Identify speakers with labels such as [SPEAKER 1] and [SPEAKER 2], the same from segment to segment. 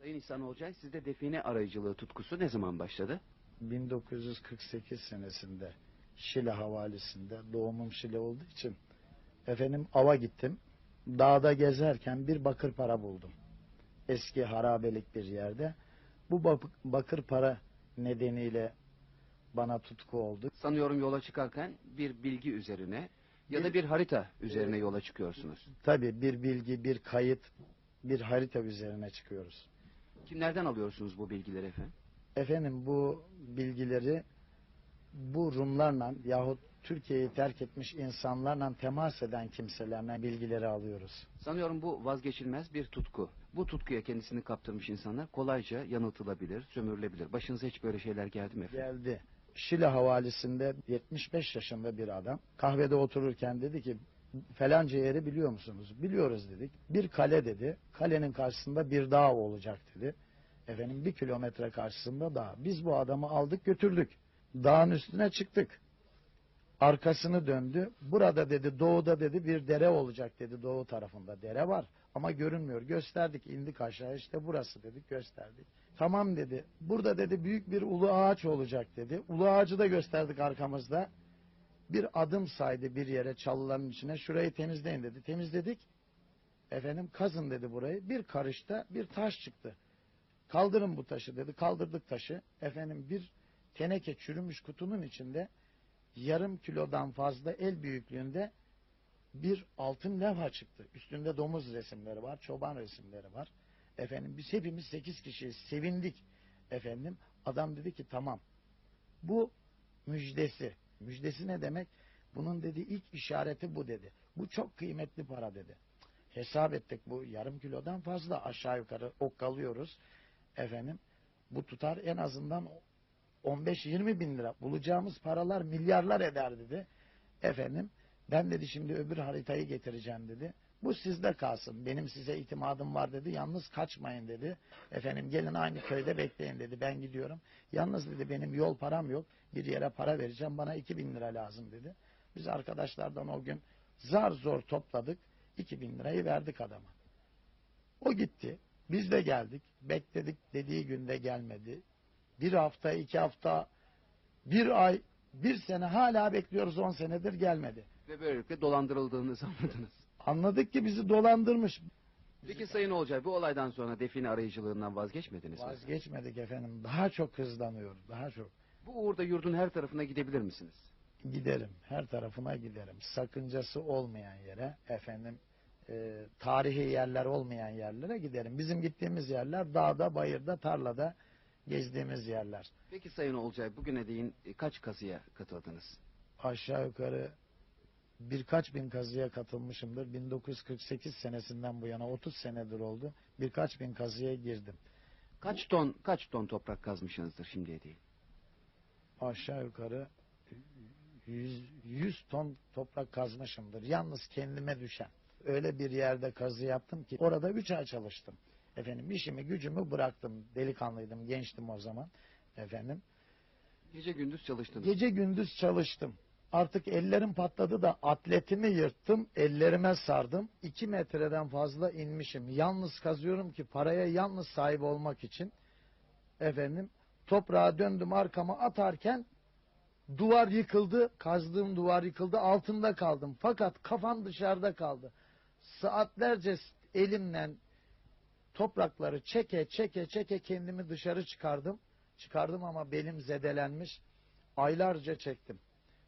[SPEAKER 1] Sayın İhsan Olcay sizde define arayıcılığı tutkusu ne zaman başladı?
[SPEAKER 2] 1948 senesinde Şile havalisinde doğumum Şile olduğu için efendim ava gittim. Dağda gezerken bir bakır para buldum. Eski harabelik bir yerde. Bu bak- bakır para nedeniyle bana tutku oldu.
[SPEAKER 1] Sanıyorum yola çıkarken bir bilgi üzerine ya da
[SPEAKER 2] Bir-
[SPEAKER 1] bir harita üzerine yola çıkıyorsunuz.
[SPEAKER 2] Tabii bir bilgi, bir kayıt, bir harita üzerine çıkıyoruz.
[SPEAKER 1] Kimlerden alıyorsunuz bu bilgileri efendim?
[SPEAKER 2] Efendim bu bilgileri bu Rumlarla yahut Türkiye'yi terk etmiş insanlarla temas eden kimselerle bilgileri alıyoruz.
[SPEAKER 1] Sanıyorum bu vazgeçilmez bir tutku. Bu tutkuya kendisini kaptırmış insanlar kolayca yanıltılabilir, sömürülebilir. Başınıza hiç böyle şeyler geldi mi efendim?
[SPEAKER 2] Geldi. Şile havalisinde 75 yaşında bir adam kahvede otururken dedi ki falanca yeri biliyor musunuz? Biliyoruz dedik. Bir kale dedi. Kalenin karşısında bir dağ olacak dedi. Efendim bir kilometre karşısında dağ. Biz bu adamı aldık götürdük. Dağın üstüne çıktık. Arkasını döndü. Burada dedi doğuda dedi bir dere olacak dedi doğu tarafında. Dere var ama görünmüyor. Gösterdik indik aşağı işte burası dedik gösterdik. Tamam dedi. Burada dedi büyük bir ulu ağaç olacak dedi. Ulu ağacı da gösterdik arkamızda. Bir adım saydı bir yere çalıların içine. Şurayı temizleyin dedi. Temizledik. Efendim kazın dedi burayı. Bir karışta bir taş çıktı. Kaldırın bu taşı dedi. Kaldırdık taşı. Efendim bir teneke çürümüş kutunun içinde yarım kilodan fazla el büyüklüğünde bir altın levha çıktı. Üstünde domuz resimleri var, çoban resimleri var. Efendim biz hepimiz sekiz kişiyiz. Sevindik efendim. Adam dedi ki tamam. Bu müjdesi. Müjdesi ne demek? Bunun dedi ilk işareti bu dedi. Bu çok kıymetli para dedi. Hesap ettik bu yarım kilodan fazla aşağı yukarı okkalıyoruz. Efendim bu tutar en azından 15-20 bin lira. Bulacağımız paralar milyarlar eder dedi. Efendim ben dedi şimdi öbür haritayı getireceğim dedi. Bu sizde kalsın. Benim size itimadım var dedi. Yalnız kaçmayın dedi. Efendim gelin aynı köyde bekleyin dedi. Ben gidiyorum. Yalnız dedi benim yol param yok. Bir yere para vereceğim. Bana 2000 lira lazım dedi. Biz arkadaşlardan o gün zar zor topladık. 2000 lirayı verdik adama. O gitti. Biz de geldik. Bekledik dediği günde gelmedi. Bir hafta, iki hafta, bir ay, bir sene hala bekliyoruz on senedir gelmedi.
[SPEAKER 1] Ve böylelikle dolandırıldığınızı anladınız.
[SPEAKER 2] Anladık ki bizi dolandırmış.
[SPEAKER 1] Peki Sayın Olcay bu olaydan sonra define arayıcılığından vazgeçmediniz mi?
[SPEAKER 2] Vazgeçmedik efendim. Daha çok hızlanıyoruz. Daha çok.
[SPEAKER 1] Bu uğurda yurdun her tarafına gidebilir misiniz?
[SPEAKER 2] Giderim. Her tarafına giderim. Sakıncası olmayan yere efendim e, tarihi yerler olmayan yerlere giderim. Bizim gittiğimiz yerler dağda, bayırda, tarlada gezdiğimiz yerler.
[SPEAKER 1] Peki Sayın Olcay bugüne değin e, kaç kazıya katıldınız?
[SPEAKER 2] Aşağı yukarı birkaç bin kazıya katılmışımdır. 1948 senesinden bu yana 30 senedir oldu. Birkaç bin kazıya girdim.
[SPEAKER 1] Kaç ton kaç ton toprak kazmışsınızdır şimdiye değin?
[SPEAKER 2] aşağı yukarı 100, 100 ton toprak kazmışımdır. Yalnız kendime düşen. Öyle bir yerde kazı yaptım ki orada 3 ay çalıştım. Efendim işimi gücümü bıraktım. Delikanlıydım, gençtim o zaman. Efendim
[SPEAKER 1] Gece gündüz çalıştınız.
[SPEAKER 2] gece gündüz çalıştım. Artık ellerim patladı da atletimi yırttım, ellerime sardım. 2 metreden fazla inmişim. Yalnız kazıyorum ki paraya yalnız sahip olmak için. Efendim toprağa döndüm arkama atarken duvar yıkıldı. Kazdığım duvar yıkıldı. Altında kaldım. Fakat kafam dışarıda kaldı. Saatlerce elimle toprakları çeke çeke çeke kendimi dışarı çıkardım. Çıkardım ama belim zedelenmiş. Aylarca çektim.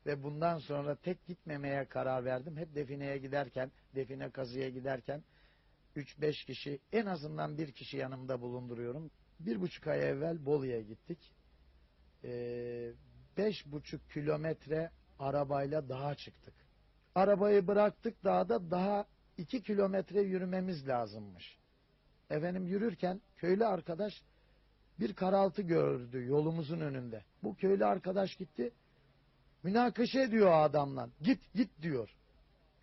[SPEAKER 2] Ve bundan sonra tek gitmemeye karar verdim. Hep defineye giderken, define kazıya giderken 3-5 kişi, en azından bir kişi yanımda bulunduruyorum. Bir buçuk ay evvel Bolu'ya gittik. Ee, beş buçuk kilometre arabayla dağa çıktık. Arabayı bıraktık dağda daha iki kilometre yürümemiz lazımmış. Efendim yürürken köylü arkadaş bir karaltı gördü yolumuzun önünde. Bu köylü arkadaş gitti. Münakaşa ediyor adamla. Git git diyor.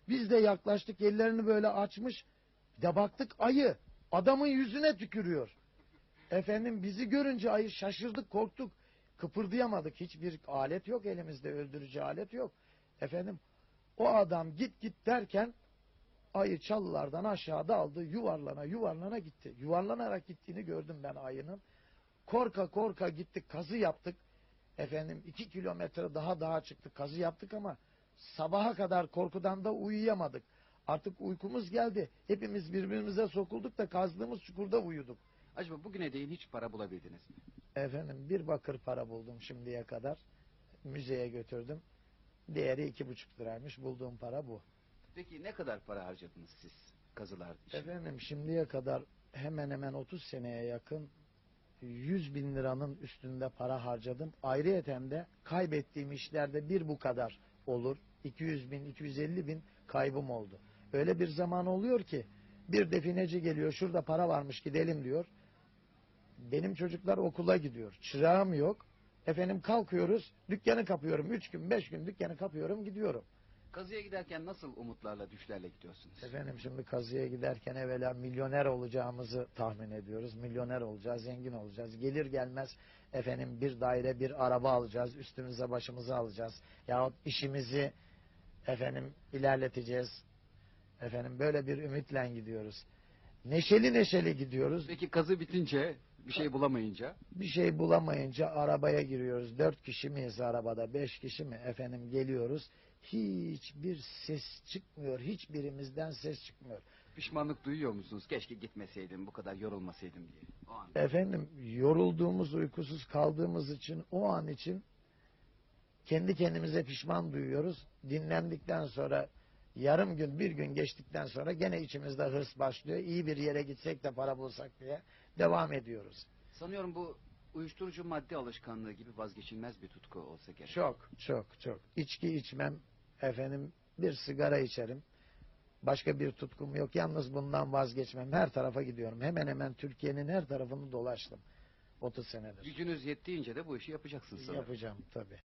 [SPEAKER 2] Biz de yaklaştık ellerini böyle açmış. Bir de baktık ayı. Adamın yüzüne tükürüyor. Efendim bizi görünce ayı şaşırdık korktuk. Kıpırdayamadık. Hiçbir alet yok elimizde öldürücü alet yok. Efendim o adam git git derken Ayı çalılardan aşağı daldı, yuvarlana yuvarlana gitti. Yuvarlanarak gittiğini gördüm ben ayının. Korka korka gittik, kazı yaptık. Efendim iki kilometre daha daha çıktık, kazı yaptık ama sabaha kadar korkudan da uyuyamadık. Artık uykumuz geldi. Hepimiz birbirimize sokulduk da kazdığımız çukurda uyuduk.
[SPEAKER 1] Acaba bugüne değin hiç para bulabildiniz mi?
[SPEAKER 2] Efendim bir bakır para buldum şimdiye kadar. Müzeye götürdüm. Değeri iki buçuk liraymış. Bulduğum para bu.
[SPEAKER 1] Peki ne kadar para harcadınız siz kazılar için?
[SPEAKER 2] Efendim şimdiye kadar hemen hemen 30 seneye yakın 100 bin liranın üstünde para harcadım. Ayrıyeten de kaybettiğim işlerde bir bu kadar olur. 200 bin, 250 bin kaybım oldu. Öyle bir zaman oluyor ki bir defineci geliyor şurada para varmış gidelim diyor. Benim çocuklar okula gidiyor. Çırağım yok. Efendim kalkıyoruz dükkanı kapıyorum. Üç gün beş gün dükkanı kapıyorum gidiyorum.
[SPEAKER 1] Kazıya giderken nasıl umutlarla, düşlerle gidiyorsunuz?
[SPEAKER 2] Efendim şimdi kazıya giderken evvela milyoner olacağımızı tahmin ediyoruz. Milyoner olacağız, zengin olacağız. Gelir gelmez efendim bir daire, bir araba alacağız. Üstümüze başımıza alacağız. Yahut işimizi efendim ilerleteceğiz. Efendim böyle bir ümitle gidiyoruz. Neşeli neşeli gidiyoruz.
[SPEAKER 1] Peki kazı bitince, bir şey bulamayınca
[SPEAKER 2] Bir şey bulamayınca arabaya giriyoruz. Dört kişi miyiz arabada? Beş kişi mi? Efendim geliyoruz. Hiçbir ses çıkmıyor. Hiçbirimizden ses çıkmıyor.
[SPEAKER 1] pişmanlık duyuyor musunuz? Keşke gitmeseydim, bu kadar yorulmasaydım diye. O an.
[SPEAKER 2] Efendim yorulduğumuz, uykusuz kaldığımız için o an için kendi kendimize pişman duyuyoruz. Dinlendikten sonra yarım gün, bir gün geçtikten sonra gene içimizde hırs başlıyor. İyi bir yere gitsek de para bulsak diye devam ediyoruz.
[SPEAKER 1] Sanıyorum bu uyuşturucu madde alışkanlığı gibi vazgeçilmez bir tutku olsa gerek.
[SPEAKER 2] Çok, çok, çok. İçki içmem, efendim bir sigara içerim. Başka bir tutkum yok. Yalnız bundan vazgeçmem. Her tarafa gidiyorum. Hemen hemen Türkiye'nin her tarafını dolaştım. 30 senedir.
[SPEAKER 1] Gücünüz yettiğince de bu işi yapacaksınız sanırım.
[SPEAKER 2] Yapacağım tabii.